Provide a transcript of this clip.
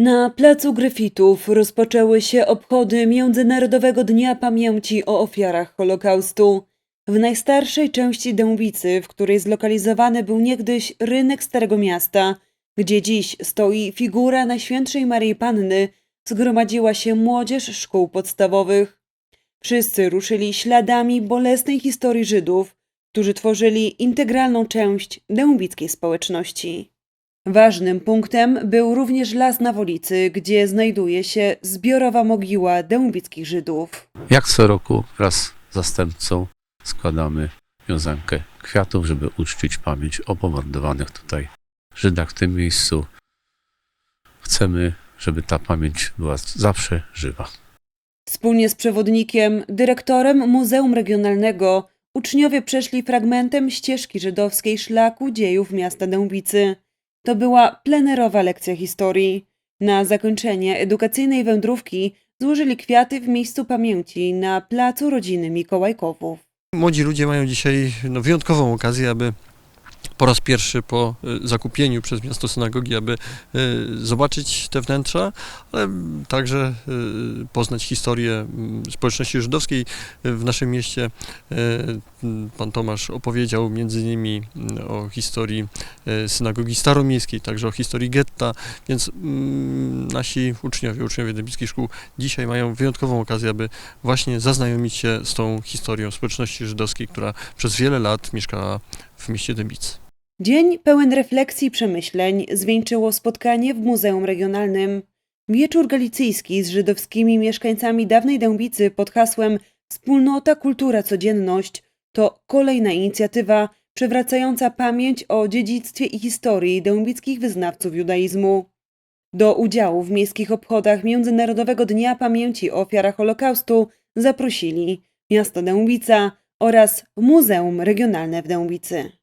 Na placu Gryfitów rozpoczęły się obchody Międzynarodowego Dnia Pamięci o ofiarach Holokaustu. W najstarszej części Dębicy, w której zlokalizowany był niegdyś rynek Starego Miasta, gdzie dziś stoi figura Najświętszej Maryi Panny, zgromadziła się młodzież szkół podstawowych. Wszyscy ruszyli śladami bolesnej historii Żydów, którzy tworzyli integralną część dębickiej społeczności. Ważnym punktem był również las na Wolicy, gdzie znajduje się zbiorowa mogiła dębickich Żydów. Jak co roku wraz z zastępcą składamy wiązankę kwiatów, żeby uczcić pamięć o pomordowanych tutaj Żydach w tym miejscu. Chcemy, żeby ta pamięć była zawsze żywa. Wspólnie z przewodnikiem, dyrektorem Muzeum Regionalnego, uczniowie przeszli fragmentem ścieżki żydowskiej szlaku dziejów miasta Dębicy. To była plenerowa lekcja historii. Na zakończenie edukacyjnej wędrówki złożyli kwiaty w miejscu pamięci na placu rodziny Mikołajkowów. Młodzi ludzie mają dzisiaj no, wyjątkową okazję, aby po raz pierwszy po y, zakupieniu przez miasto synagogi, aby y, zobaczyć te wnętrza, ale także y, poznać historię mm, społeczności żydowskiej w naszym mieście. Pan Tomasz opowiedział między innymi mm, o historii synagogi staromiejskiej, także o historii getta, więc mm, nasi uczniowie, uczniowie dębickich szkół dzisiaj mają wyjątkową okazję, aby właśnie zaznajomić się z tą historią społeczności żydowskiej, która przez wiele lat mieszkała w mieście Dębicy. Dzień pełen refleksji i przemyśleń zwieńczyło spotkanie w Muzeum Regionalnym. Wieczór galicyjski z żydowskimi mieszkańcami dawnej Dębicy pod hasłem Wspólnota, kultura, codzienność to kolejna inicjatywa przywracająca pamięć o dziedzictwie i historii dębickich wyznawców judaizmu. Do udziału w miejskich obchodach Międzynarodowego Dnia Pamięci o Ofiarach Holokaustu zaprosili miasto Dębica oraz Muzeum Regionalne w Dębicy.